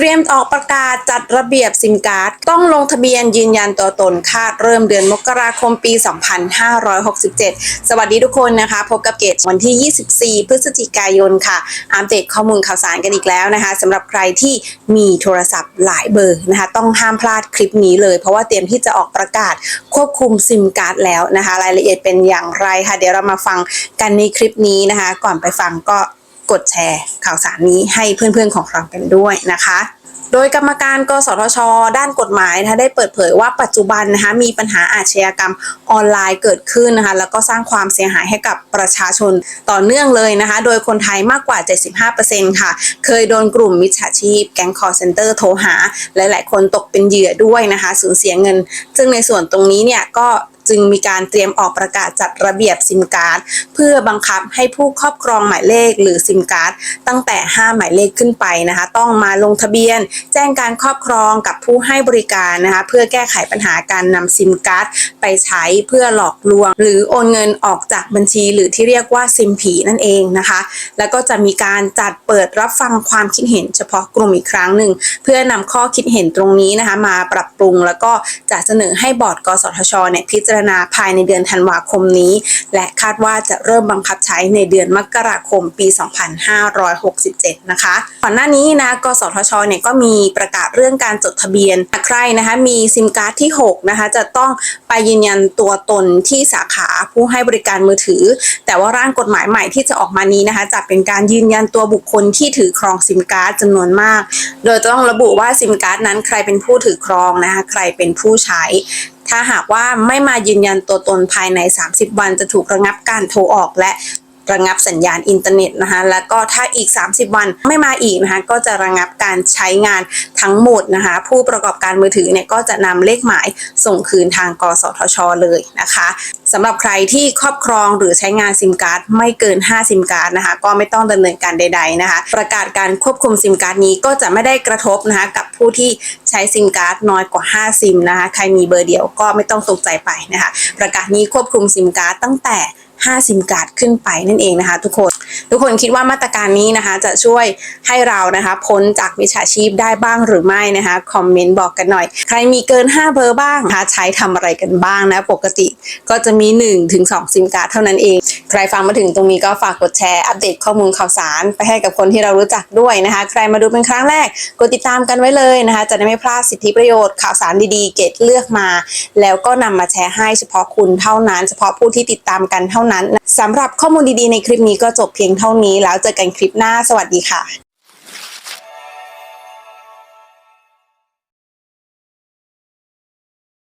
เตรียมออกประกาศจัดระเบียบซิมการ์ด ต้องลงทะเบียนยืนยันตัวตนคาดเริ่มเดือนมกราคมปี 2567 สวัสดีทุกคนนะคะ พบกับเกตวันที่ 24 พฤศจิกายนค่ะอัปเดตข้อมูลข่าวสารกันอีกแล้วนะคะสำหรับใครที่มีโทรศัพท์หลายเบอร์นะคะต้องห้ามพลาดคลิปนี้เลย เพราะว่าเตรียมที่จะออกประกาศควบคุมซิมการ์ดแล้วนะคะ รายละเอียดเป็นอย่างไรค่ะ เดี๋ยวเรามาฟังกันในคลิปนี้นะคะ ก่อนไปฟังก็ กดแชร์ข่าวสารนี้ให้เพื่อนๆของเรากันด้วยนะคะโดยกรรมการกสทช ด้านกฎหมายนะคะได้เปิดเผยว่าปัจจุบันนะคะมีปัญหาอาชญากรรมออนไลน์เกิดขึ้นนะคะแล้วก็สร้างความเสียหายให้กับประชาชนต่อเนื่องเลยนะคะโดยคนไทยมากกว่า 75%ค่ะ เคยโดนกลุ่มมิจฉาชีพ แก๊งคอร์เซนเตอร์โทรหา หลายๆ คนตกเป็นเหยื่อด้วยนะคะสูญเสียเงิน ซึ่งในส่วนตรงนี้เนี่ยก็ จึงมีการเตรียมออกประกาศจัดระเบียบซิมการ์ดเพื่อบังคับให้ผู้ครอบครองหมายเลขหรือซิมการ์ดตั้งแต่ 5 หมายเลขขึ้นไปนะคะ ต้องมาลงทะเบียน แจ้งการครอบครองกับผู้ให้บริการนะคะเพื่อแก้ไขปัญหาการนำซิมการ์ดไปใช้เพื่อหลอกลวง หรือโอนเงินออกจากบัญชี หรือที่เรียกว่าซิมผีนั่นเองนะคะ แล้วก็จะมีการจัดเปิดรับฟังความคิดเห็นเฉพาะกลุ่มอีกครั้งหนึ่งเพื่อนำข้อคิดเห็นตรงนี้นะคะมาปรับปรุง แล้วก็จะเสนอให้บอร์ดกสทชเนี่ยพิจารณาภายในเดือนธันวาคมนี้ และคาดว่าจะเริ่มบังคับใช้ในเดือนมกราคมปี 2567 นะคะก่อนหน้านี้นะกสทชเนี่ยก็มีประกาศเรื่องการจดทะเบียนหากใครนะคะมีซิมการ์ดที่ 6 นะคะ จะต้องไปยืนยันตัวตนที่สาขาผู้ให้บริการมือถือ แต่ว่าร่างกฎหมายใหม่ที่จะออกมานี้นะคะจะเป็นการยืนยันตัวบุคคลที่ถือครองซิมการ์ดจำนวนมาก โดยต้องระบุว่าซิมการ์ดนั้นใครเป็นผู้ถือครองนะคะใครเป็นผู้ใช้ ถ้าหากว่าไม่มายืนยันตัวตนภายใน 30 วันจะถูกระงับการโทรออกและ ระงับสัญญาณอินเทอร์เน็ตนะคะแล้วก็ถ้าอีก 30 วันไม่มาอีกนะคะก็จะระงับการใช้งานทั้งหมดนะคะผู้ประกอบการมือถือเนี่ยก็จะนำเลขหมายส่งคืนทางกสทช เลยนะคะสำหรับใครที่ครอบครองหรือใช้งานซิมการ์ดไม่เกิน 5 ซิมการ์ดนะคะก็ไม่ต้องดำเนินการใด ๆนะคะ ประกาศการควบคุมซิมการ์ดนี้ก็จะไม่ได้กระทบนะคะกับผู้ที่ใช้ซิมการ์ดน้อยกว่า 5 ซิมนะคะใครมีเบอร์เดียวก็ไม่ต้องตกใจไปนะคะประกาศนี้ควบคุมซิมการ์ดตั้งแต่ 5ซิมการ์ดขึ้นไปนั่นเองนะคะ ทุกคนทุกคนคิดว่ามาตรการนี้นะคะ จะช่วยให้เรานะคะพ้นจากมิจฉาชีพได้บ้างหรือไม่นะคะคอมเมนต์บอกกันหน่อย ใครมีเกิน 5 เบอร์บ้างนะคะใช้ทำอะไรกันบ้างนะปกติก็จะมี1ถึงซิมการ์ดเท่านั้นเอง ใครฟังมาถึงตรงนี้ก็ฝากกดแชร์อัปเดตข้อมูลข่าวสารไปให้กับคนที่เรารู้จักด้วยนะคะ ใครมาดูเป็นครั้งแรกกดติดตามกันไว้เลยนะคะ จะได้ไม่พลาดสิทธิประโยชน์ข่าวสารดีๆ เกตเลือกมา แล้วก็นำมาแชร์ให้เฉพาะคุณเท่านั้น เฉพาะผู้ที่ติดตามกันเท่านั้นสำหรับข้อมูลดีๆในคลิปนี้ก็จบเพียงเท่านี้แล้วเจอกันคลิปหน้าสวัสดีค่ะ